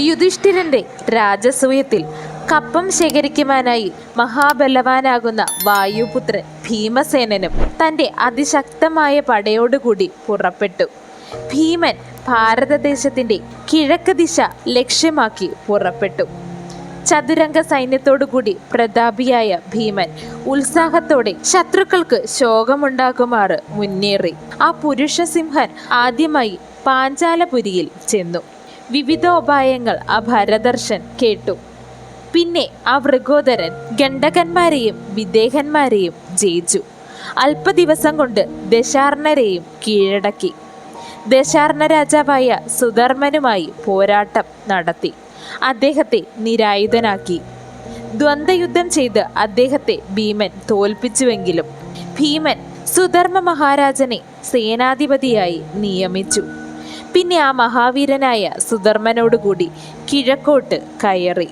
യുധിഷ്ഠിരന്റെ രാജസൂയത്തിൽ കപ്പം ശേഖരിക്കുവാനായി മഹാബലവാനാകുന്ന വായുപുത്രൻ ഭീമസേനനും തന്റെ അതിശക്തമായ പടയോടുകൂടി പുറപ്പെട്ടു. ഭീമൻ ഭാരതദേശത്തിന്റെ കിഴക്ക് ദിശ ലക്ഷ്യമാക്കി പുറപ്പെട്ടു. ചതുരംഗ സൈന്യത്തോടുകൂടി പ്രതാപിയായ ഭീമൻ ഉത്സാഹത്തോടെ ശത്രുക്കൾക്ക് ശോകമുണ്ടാകുമാറ് മുന്നേറി. ആ പുരുഷസിംഹൻ ആദ്യമായി പാഞ്ചാലപുരിയിൽ ചെന്നു. വിവിധോപായങ്ങൾ ആ ഭരദർശൻ കേട്ടു. പിന്നെ ആ വൃഗോദരൻ ഗണ്ഡകന്മാരെയും വിദേഹന്മാരെയും ജയിച്ചു. അല്പദിവസം കൊണ്ട് ദശാർണരെയും കീഴടക്കി. ദശാർണ രാജാവായ സുധർമ്മനുമായി പോരാട്ടം നടത്തി. അദ്ദേഹത്തെ നിരായുധനാക്കി. ദ്വന്ദ്വയുദ്ധം ചെയ്ത് അദ്ദേഹത്തെ ഭീമൻ തോൽപ്പിച്ചുവെങ്കിലും ഭീമൻ സുധർമ്മ മഹാരാജനെ സേനാധിപതിയായി നിയമിച്ചു. പിന്നെ ആ മഹാവീരനായ സുധർമ്മനോടുകൂടി കിഴക്കോട്ട് കയറി.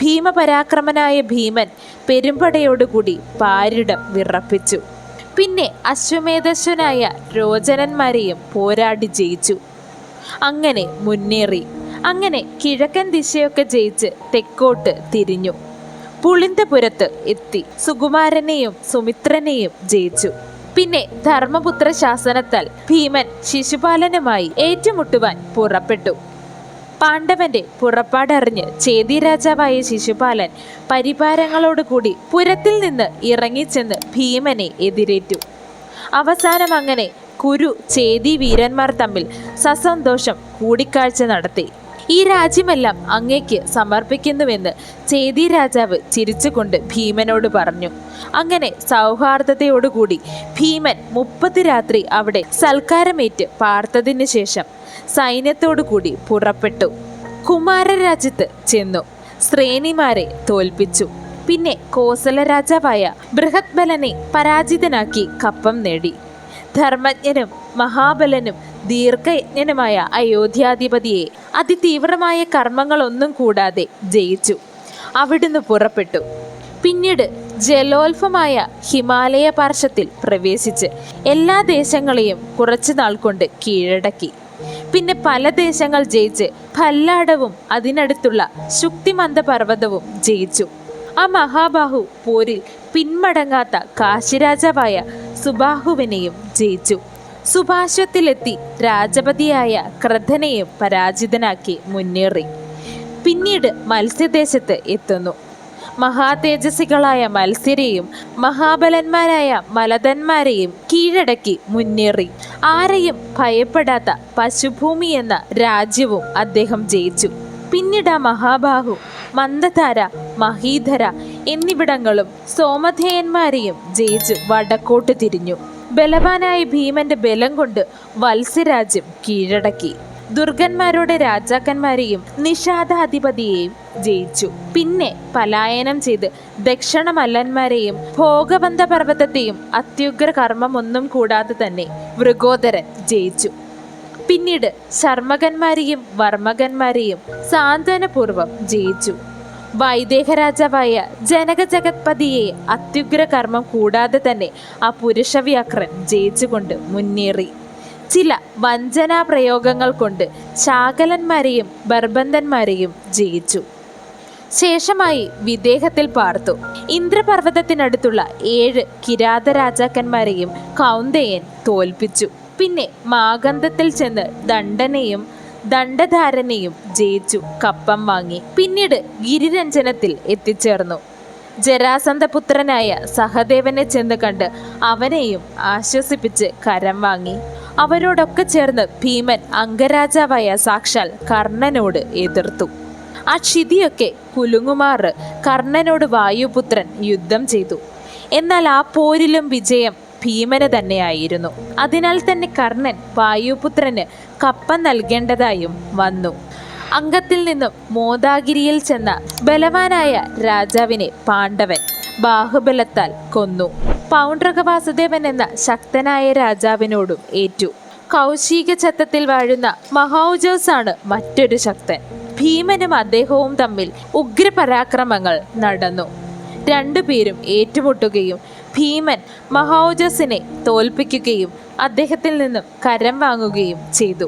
ഭീമപരാക്രമനായ ഭീമൻ പെരുമ്പടയോടുകൂടി പാരിടം വിറപ്പിച്ചു. പിന്നെ അശ്വമേധസ്വനായ രോചനന്മാരെയും പോരാടി ജയിച്ചു. അങ്ങനെ മുന്നേറി. അങ്ങനെ കിഴക്കൻ ദിശയൊക്കെ ജയിച്ച് തെക്കോട്ട് തിരിഞ്ഞു. പുളിന്തപുരത്ത് എത്തി സുകുമാരനെയും സുമിത്രനെയും ജയിച്ചു. പിന്നെ ധർമ്മപുത്ര ശാസനത്താൽ ഭീമൻ ശിശുപാലനുമായി ഏറ്റുമുട്ടുവാൻ പുറപ്പെട്ടു. പാണ്ഡവന്റെ പുറപ്പാടറിഞ്ഞ് ചേതി രാജാവായ ശിശുപാലൻ പരിപാരങ്ങളോടുകൂടി പുരത്തിൽ നിന്ന് ഇറങ്ങിച്ചെന്ന് ഭീമനെ എതിരേറ്റു. അവസാനം അങ്ങനെ കുരു ചേതി വീരന്മാർ തമ്മിൽ സസന്തോഷം കൂടിക്കാഴ്ച നടത്തി. ഈ രാജ്യമെല്ലാം അങ്ങേക്ക് സമർപ്പിക്കുന്നുവെന്ന് ചേതി രാജാവ് ചിരിച്ചുകൊണ്ട് ഭീമനോട് പറഞ്ഞു. അങ്ങനെ സൗഹാർദ്ദതയോടുകൂടി ഭീമൻ മുപ്പത് രാത്രി അവിടെ സൽക്കാരമേറ്റ് പാർത്തതിനു ശേഷം സൈന്യത്തോടുകൂടി പുറപ്പെട്ടു. കുമാരരാജ്യത്ത് ചെന്നു. ശ്രേണിമാരെ തോൽപ്പിച്ചു. പിന്നെ കോസല രാജാവായ ബൃഹത്ബലനെ പരാജിതനാക്കി കപ്പം നേടി. ധർമ്മജ്ഞനും മഹാബലനും ദീർഘയജ്ഞനുമായ അയോധ്യാധിപതിയെ അതിതീവ്രമായ കർമ്മങ്ങളൊന്നും കൂടാതെ ജയിച്ചു. അവിടുന്ന് പുറപ്പെട്ടു. പിന്നീട് ജലോത്ഭമായ ഹിമാലയ പാർശ്വത്തിൽ പ്രവേശിച്ച് എല്ലാ ദേശങ്ങളെയും കുറച്ചു നാൾ കൊണ്ട് കീഴടക്കി. പിന്നെ പല ദേശങ്ങൾ ജയിച്ച് ഭല്ലാടവും അതിനടുത്തുള്ള ശുക്തിമന്ദ പർവതവും ജയിച്ചു. ആ മഹാബാഹു പോരിൽ പിന്മടങ്ങാത്ത കാശിരാജാവായ സുബാഹുവിനെയും ജയിച്ചു. സുഭാശ്വത്തിലെത്തി രാജപതിയായ ക്രധനെയും പരാജിതനാക്കി മുന്നേറി. പിന്നീട് മത്സ്യദേശത്ത് എത്തുന്നു. മഹാതേജസികളായ മത്സ്യരെയും മഹാബലന്മാരായ മലതന്മാരെയും കീഴടക്കി മുന്നേറി. ആരെയും ഭയപ്പെടാത്ത പശുഭൂമി എന്ന രാജ്യവും അദ്ദേഹം ജയിച്ചു. പിന്നീട് ആ മഹാബാഹു മന്ദധാര മഹീധര എന്നിവിടങ്ങളും സോമധേയന്മാരെയും ജയിച്ച് വടക്കോട്ട് തിരിഞ്ഞു. ബലവാനായ ഭീമന്റെ ബലം കൊണ്ട് വത്സ്യരാജ്യം കീഴടക്കി. ദുർഗന്മാരുടെ രാജാക്കന്മാരെയും നിഷാദാധിപതിയെയും ജയിച്ചു. പിന്നെ പലായനം ചെയ്ത് ദക്ഷിണ മല്ലന്മാരെയും ഭോഗബന്ധ പർവതത്തെയും അത്യുഗ്ര കർമ്മമൊന്നും കൂടാതെ തന്നെ മൃഗോദരൻ ജയിച്ചു. പിന്നീട് ശർമ്മകന്മാരെയും വർമ്മകന്മാരെയും സാന്ത്വനപൂർവം ജയിച്ചു. വൈദേഹ ജനകജഗത്പതിയെ ജനക ജഗത്പതിയെ അത്യുഗ്ര കർമ്മം കൂടാതെ തന്നെ ആ പുരുഷവ്യാക്രൻ ജയിച്ചുകൊണ്ട് മുന്നേറി. ചില വഞ്ചനാ പ്രയോഗങ്ങൾ കൊണ്ട് ശാകലന്മാരെയും ബർബന്ധന്മാരെയും ജയിച്ചു. ശേഷമായി വിദേഹത്തിൽ പാർത്തു. ഇന്ദ്രപർവതത്തിനടുത്തുള്ള ഏഴ് കിരാത രാജാക്കന്മാരെയും കൗന്ദയൻ തോൽപ്പിച്ചു. പിന്നെ മാഗന്ധത്തിൽ ചെന്ന് ദണ്ഡനെയും ദണ്ഡധാരനെയും ജയിച്ചു കപ്പം വാങ്ങി പിന്നീട് ഗിരിരഞ്ജനത്തിൽ എത്തിച്ചേർന്നു. ജരാസന്ധപുത്രനായ സഹദേവനെ ചെന്ന് കണ്ട് അവനെയും ആശ്വസിപ്പിച്ച് കരം വാങ്ങി. അവരോടൊക്കെ ചേർന്ന് ഭീമൻ അംഗരാജാവായ സാക്ഷാൽ കർണനോട് എതിർത്തു. ആ ക്ഷിതിയൊക്കെ കുലുങ്ങുമാറ് കർണനോട് വായുപുത്രൻ യുദ്ധം ചെയ്തു. എന്നാൽ ആ പോരിലും വിജയം ഭീമന് തന്നെയായിരുന്നു. അതിനാൽ തന്നെ കർണൻ വായുപുത്രന് കപ്പം നൽകേണ്ടതായും വന്നു. അംഗത്തിൽ നിന്നും മോദാഗിരിയിൽ ചെന്ന ബലവാനായ രാജാവിനെ പാണ്ഡവൻ ബാഹുബലത്താൽ കൊന്നു. പൗണ്ഡ്രക വാസുദേവൻ എന്ന ശക്തനായ രാജാവിനോടും ഏറ്റു. കൗശിക ചത്തത്തിൽ വാഴുന്ന മഹൗജോസാണ് മറ്റൊരു ശക്തൻ. ഭീമനും അദ്ദേഹവും തമ്മിൽ ഉഗ്രപരാക്രമങ്ങൾ നടന്നു. രണ്ടുപേരും ഏറ്റുമുട്ടുകയും ഭീമൻ മഹോജസിനെ തോൽപ്പിക്കുകയും അദ്ദേഹത്തിൽ നിന്നും കരം വാങ്ങുകയും ചെയ്തു.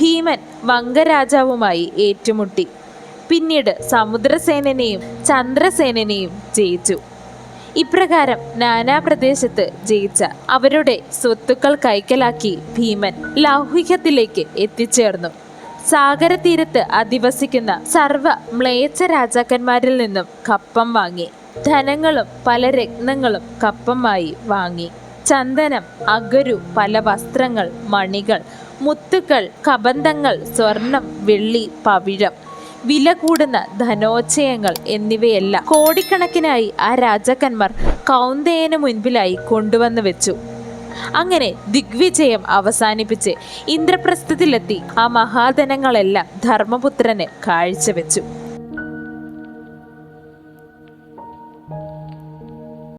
ഭീമൻ വംഗരാജാവുമായി ഏറ്റുമുട്ടി. പിന്നീട് സമുദ്രസേനനെയും ചന്ദ്രസേനനെയും ജയിച്ചു. ഇപ്രകാരം നാനാപ്രദേശത്ത് ജയിച്ച അവരുടെ സ്വത്തുക്കൾ കൈക്കലാക്കി ഭീമൻ ലൗഹികത്തിലേക്ക് എത്തിച്ചേർന്നു. സാഗരതീരത്ത് അധിവസിക്കുന്ന സർവ മ്ലേച്ഛ രാജാക്കന്മാരിൽ നിന്നും കപ്പം വാങ്ങി. ധനങ്ങളും പല രത്നങ്ങളും കപ്പമായി വാങ്ങി. ചന്ദനം അഗരു പല വസ്ത്രങ്ങൾ മണികൾ മുത്തുക്കൾ കബന്ധങ്ങൾ സ്വർണം വെള്ളി പവിഴം വില കൂടുന്ന ധനോച്ചയങ്ങൾ എന്നിവയെല്ലാം കോടിക്കണക്കിനായി ആ രാജാക്കന്മാർ കൗന്ദയന് മുൻപിലായി കൊണ്ടുവന്നു വെച്ചു. അങ്ങനെ ദിഗ്വിജയം അവസാനിപ്പിച്ച് ഇന്ദ്രപ്രസ്ഥത്തിലെത്തി ആ മഹാധനങ്ങളെല്ലാം ധർമ്മപുത്രന് കാഴ്ചവെച്ചു.